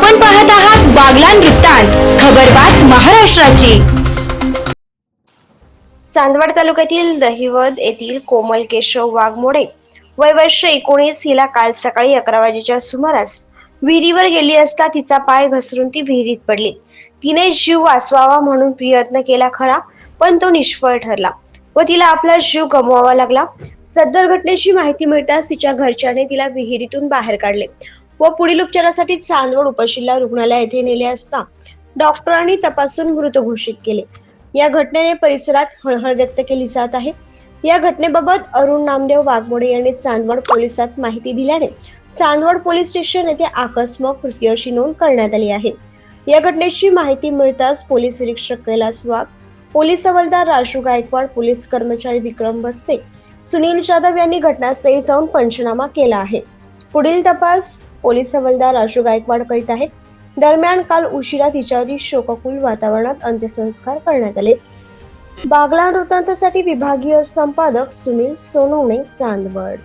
आपण पाहत आहात बागलान वृत्तांत खबरबात महाराष्ट्राची. चांदवड तालुक्यातील दहिवद येथील कोमल केशव वाघमोडे वय वर्ष एकोणीस हिला काल सकाळी अकरा वाजेच्या सुमारास विहिरीवर गेली असता तिचा पाय घसरून ती विहिरीत पडली. तिने जीव वाचवावा म्हणून प्रयत्न केला खरा पण तो निष्फळ ठरला व तिला आपला जीव गमवावा लागला. सदर घटनेची माहिती मिळताच तिच्या घरच्याने तिला विहिरीतून बाहेर काढले. व पुढील उपचारासाठी चांदवड उपजिल्हा रुग्णालय येथे नेले असता डॉक्टरांनी तपासून मृत घोषित केले. या घटनेने परिसरात हळहळ व्यक्त केली जात आहे. या घटनेबाबत अरुण नामदेव वाघमोडे यांनी चांदवड पोलिसात माहिती दिल्याने चांदवड पोलीस स्टेशन येथे आकस्मिक मृत्यूची नोंद करण्यात आली आहे. या घटनेची माहिती मिळताच पोलीस निरीक्षक कैलास वाघ पोलीस हवालदार राजू गायकवाड पोलीस कर्मचारी विक्रम बस्ते सुनील जाधव यांनी घटनास्थळी जाऊन पंचनामा केला आहे. पुढील तपास पोलीस हवालदार राजू गायकवाड करीत आहेत. दरम्यान काल उशिरा तिच्यावरती शोककुल वातावरणात अंत्यसंस्कार करण्यात आले. बागला वृत्तांतासाठी विभागीय संपादक सुनील सोनवणे चांदवड.